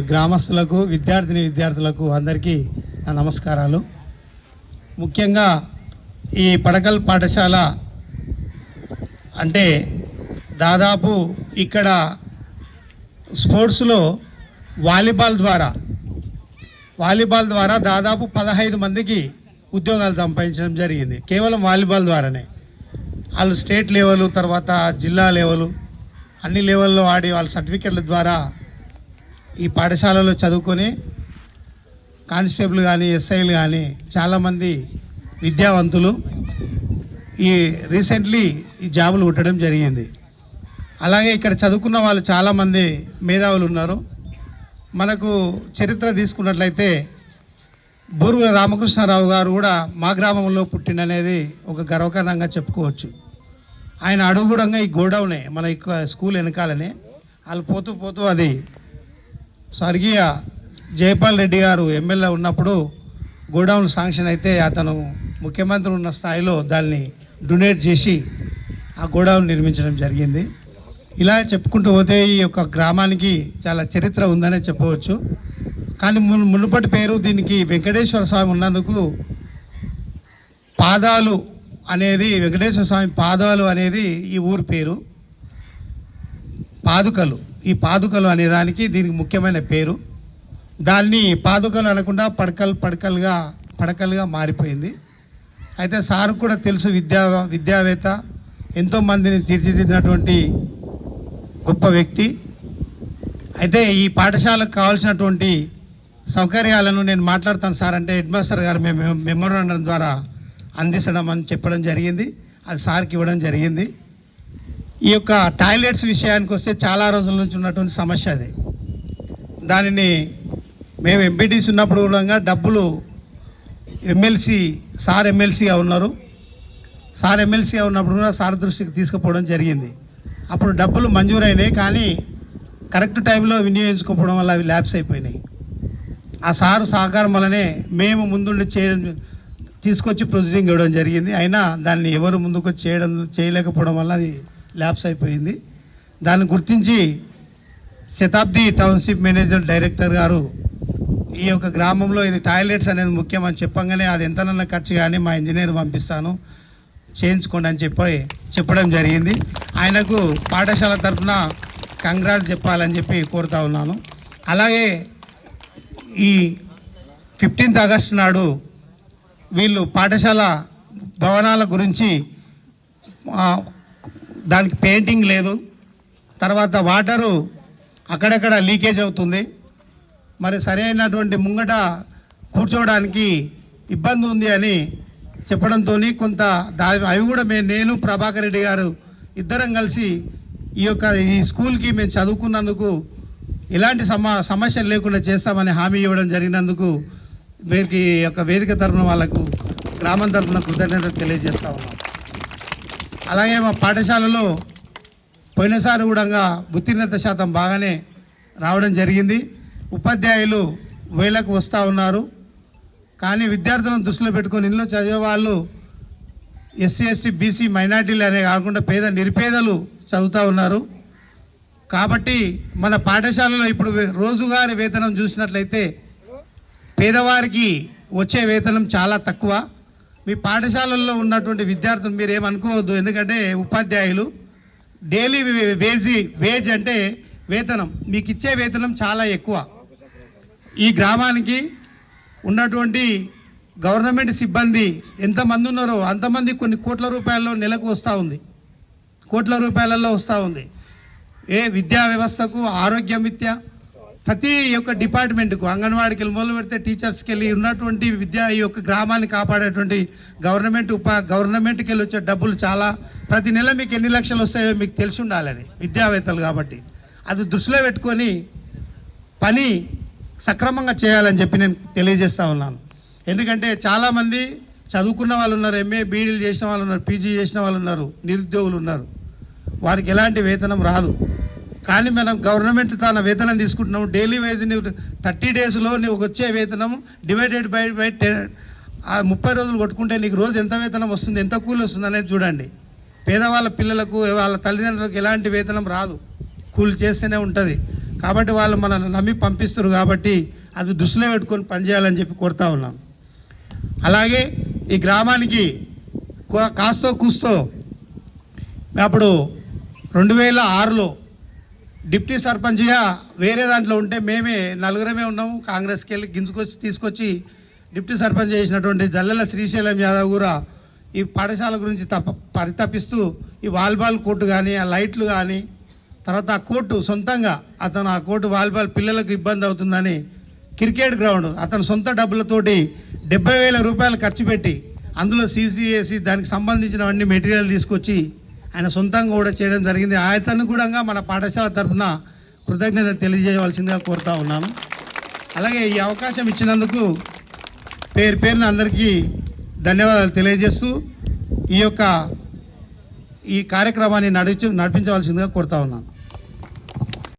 గ్రామస్తులకు విద్యార్థిని విద్యార్థులకు అందరికీ నా నమస్కారాలు. ముఖ్యంగా ఈ పడకల్ పాఠశాల అంటే దాదాపు ఇక్కడ స్పోర్ట్స్లో వాలీబాల్ ద్వారా వాలీబాల్ ద్వారా దాదాపు పదహైదు మందికి ఉద్యోగాలు సంపాదించడం జరిగింది. కేవలం వాలీబాల్ ద్వారానే. వాళ్ళు స్టేట్ లెవెల్ తర్వాత జిల్లా లెవెల్ అన్ని లెవెల్లో ఆడి వాళ్ళ సర్టిఫికెట్ల ద్వారా ఈ పాఠశాలలో చదువుకొని కానిస్టేబుల్ కానీ ఎస్ఐలు కానీ చాలామంది విద్యావంతులు ఈ రీసెంట్లీ ఈ జాబులు కుట్టడం జరిగింది. అలాగే ఇక్కడ చదువుకున్న వాళ్ళు చాలామంది మేధావులు ఉన్నారు. మనకు చరిత్ర తీసుకున్నట్లయితే బూరుగుల రామకృష్ణారావు గారు కూడా మా గ్రామంలో పుట్టిననేది ఒక గర్వకారణంగా చెప్పుకోవచ్చు. ఆయన అడుగుడంగా ఈ గోడౌనే మన ఇక్క స్కూల్ వెనకాలనే. వాళ్ళు పోతూ పోతూ అది స్వర్గీయ జైపాల్ రెడ్డి గారు ఎమ్మెల్యే ఉన్నప్పుడు గోడౌన్ శాంక్షన్ అయితే అతను ముఖ్యమంత్రి ఉన్న స్థాయిలో దాన్ని డొనేట్ చేసి ఆ గోడౌన్ నిర్మించడం జరిగింది. ఇలా చెప్పుకుంటూ పోతే ఈ యొక్క గ్రామానికి చాలా చరిత్ర ఉందనే చెప్పవచ్చు. కానీ మున్ మునుపటి పేరు దీనికి వెంకటేశ్వర స్వామి ఉన్నందుకు పాదాలు అనేది వెంకటేశ్వర స్వామి పాదాలు అనేది ఈ ఊరి పేరు. పాదుకలు. ఈ పాదుకలు అనే దానికి దీనికి ముఖ్యమైన పేరు. దాన్ని పాదుకలు అనకుండా పడకలు పడకలుగా పడకలుగా మారిపోయింది. అయితే సార్ కూడా తెలుసు విద్యా విద్యావేత్త ఎంతోమందిని తీర్చిదిద్దినటువంటి గొప్ప వ్యక్తి. అయితే ఈ పాఠశాలకు కావాల్సినటువంటి సౌకర్యాలను నేను మాట్లాడతాను సార్. అంటే హెడ్ మాస్టర్ గారు మేము మెమోరాండం ద్వారా అందించడం అని చెప్పడం జరిగింది. అది సార్కి ఇవ్వడం జరిగింది. ఈ యొక్క టాయిలెట్స్ విషయానికి వస్తే చాలా రోజుల నుంచి ఉన్నటువంటి సమస్య అది. దానిని మేము ఎంపీటీసీ ఉన్నప్పుడు కూడా డబ్బులు ఎమ్మెల్సీ సార్ ఎమ్మెల్సీగా ఉన్నారు. సార్ ఎమ్మెల్సీగా ఉన్నప్పుడు కూడా సార్ దృష్టికి తీసుకుపోవడం జరిగింది. అప్పుడు డబ్బులు మంజూరైనాయి కానీ కరెక్ట్ టైంలో వినియోగించుకోవడం వల్ల అవి ల్యాబ్స్ అయిపోయినాయి. ఆ సారు సహకారం వల్లనే మేము ముందుండి చేయడం తీసుకొచ్చి ప్రొసీడింగ్ ఇవ్వడం జరిగింది. అయినా దాన్ని ఎవరు ముందుకు చేయడం చేయలేకపోవడం వల్ల అది ల్యాబ్స్ అయిపోయింది. దాన్ని గుర్తించి శతాబ్ది టౌన్షిప్ మేనేజర్ డైరెక్టర్ గారు ఈ యొక్క గ్రామంలో ఇది టాయిలెట్స్ అనేది ముఖ్యం అని చెప్పంగానే అది ఎంతనన్నా ఖర్చు కానీ మా ఇంజనీర్ పంపిస్తాను. చేయించుకోండి అని చెప్పి చెప్పడం జరిగింది. ఆయనకు పాఠశాల తరఫున కంగ్రాట్స్ చెప్పాలని చెప్పి కోరుతా ఉన్నాను. అలాగే ఈ ఫిఫ్టీన్త్ ఆగస్టు నాడు వీళ్ళు పాఠశాల భవనాల గురించి దానికి పెయింటింగ్ లేదు. తర్వాత వాటరు అక్కడక్కడ లీకేజ్ అవుతుంది. మరి సరైనటువంటి ముంగట కూర్చోవడానికి ఇబ్బంది ఉంది అని చెప్పడంతో కొంత దా అవి కూడా మేము నేను ప్రభాకర్ రెడ్డి గారు ఇద్దరం కలిసి ఈ యొక్క ఈ స్కూల్కి మేము చదువుకున్నందుకు ఎలాంటి సమ సమస్యలు లేకుండా చేస్తామని హామీ ఇవ్వడం జరిగినందుకు వీరికి యొక్క వేదిక తరఫున వాళ్ళకు గ్రామం తరఫున కృతజ్ఞతలు తెలియజేస్తా ఉన్నాం. అలాగే మా పాఠశాలలో పోయినసారి కూడా ఉత్తీర్ణత శాతం బాగానే రావడం జరిగింది. ఉపాధ్యాయులు వేలకు వస్తూ ఉన్నారు. కానీ విద్యార్థులను దృష్టిలో పెట్టుకొని ఇంట్లో చదివే వాళ్ళు ఎస్సీ ఎస్టీ బీసీ మైనార్టీలు అనే కాకుండా పేద నిరుపేదలు చదువుతూ ఉన్నారు. కాబట్టి మన పాఠశాలలో ఇప్పుడు రోజువారి వేతనం చూసినట్లయితే పేదవారికి వచ్చే వేతనం చాలా తక్కువ. మీ పాఠశాలల్లో ఉన్నటువంటి విద్యార్థులు మీరు ఏమనుకోవద్దు ఎందుకంటే ఉపాధ్యాయులు డైలీ వేజీ వేజ్ అంటే వేతనం. మీకు ఇచ్చే వేతనం చాలా ఎక్కువ. ఈ గ్రామానికి ఉన్నటువంటి గవర్నమెంట్ సిబ్బంది ఎంతమంది ఉన్నారో అంతమంది కొన్ని కోట్ల రూపాయల్లో నెలకు వస్తూ ఉంది. కోట్ల రూపాయలలో వస్తూ ఉంది. ఏ విద్యా వ్యవస్థకు ఆరోగ్యం విద్య ప్రతి ఒక్క డిపార్ట్మెంట్కు అంగన్వాడికి వెళ్ళి మొదలు పెడితే టీచర్స్కి వెళ్ళి ఉన్నటువంటి విద్య ఈ యొక్క గ్రామాన్ని కాపాడేటువంటి గవర్నమెంట్ ఉప గవర్నమెంట్కి వెళ్ళి వచ్చే డబ్బులు చాలా. ప్రతి నెల మీకు ఎన్ని లక్షలు వస్తాయో మీకు తెలిసి ఉండాలి అది విద్యావేత్తలు కాబట్టి. అది దృష్టిలో పెట్టుకొని పని సక్రమంగా చేయాలని చెప్పి నేను తెలియజేస్తా ఉన్నాను. ఎందుకంటే చాలామంది చదువుకున్న వాళ్ళు ఉన్నారు ఎంఏ బీడీలు చేసిన వాళ్ళు ఉన్నారు పీజీ చేసిన వాళ్ళు ఉన్నారు నిరుద్యోగులు ఉన్నారు. వారికి ఎలాంటి వేతనం రాదు. కానీ మనం గవర్నమెంట్ తన వేతనం తీసుకుంటున్నాం డైలీ వైజ్ థర్టీ డేస్లో నీకు వచ్చే వేతనం డివైడెడ్ బై బై టెన్ ముప్పై రోజులు కొట్టుకుంటే నీకు రోజు ఎంత వేతనం వస్తుంది ఎంత కూలి వస్తుంది అనేది చూడండి. పేదవాళ్ళ పిల్లలకు వాళ్ళ తల్లిదండ్రులకు ఎలాంటి వేతనం రాదు. కూలి చేస్తేనే ఉంటుంది. కాబట్టి వాళ్ళు మనల్ని నమ్మి పంపిస్తారు కాబట్టి అది దృష్టిలో పెట్టుకొని పనిచేయాలని చెప్పి కోరుతా ఉన్నాం. అలాగే ఈ గ్రామానికి కో- కాస్తో కూస్తో అప్పుడు రెండు వేల ఆరులో డిప్టీ సర్పంచ్గా వేరే దాంట్లో ఉంటే మేమే నలుగురమే ఉన్నాము. కాంగ్రెస్కి వెళ్ళి గింజుకొచ్చి తీసుకొచ్చి డిప్టీ సర్పంచ్ చేసినటువంటి జల్లెల శ్రీశైలం యాదవ్ కూడా ఈ పాఠశాల గురించి తప్ప పరితపిస్తూ ఈ వాలీబాల్ కోర్టు కానీ ఆ లైట్లు కానీ తర్వాత ఆ కోర్టు సొంతంగా అతను ఆ కోర్టు వాలీబాల్ పిల్లలకు ఇబ్బంది అవుతుందని క్రికెట్ గ్రౌండ్ అతను సొంత డబ్బులతోటి డెబ్బై వేల రూపాయలు ఖర్చు పెట్టి అందులో సీసీఏసి దానికి సంబంధించినవన్నీ మెటీరియల్ తీసుకొచ్చి ఆయన సొంతంగా కూడా చేయడం జరిగింది. ఆయతను కూడా మన పాఠశాల తరఫున కృతజ్ఞత తెలియజేయవలసిందిగా కోరుతా ఉన్నాను. అలాగే ఈ అవకాశం ఇచ్చినందుకు పేరు పేరున అందరికీ ధన్యవాదాలు తెలియజేస్తూ ఈ యొక్క ఈ కార్యక్రమాన్ని నడిచి నడిపించవలసిందిగా కోరుతా ఉన్నాను.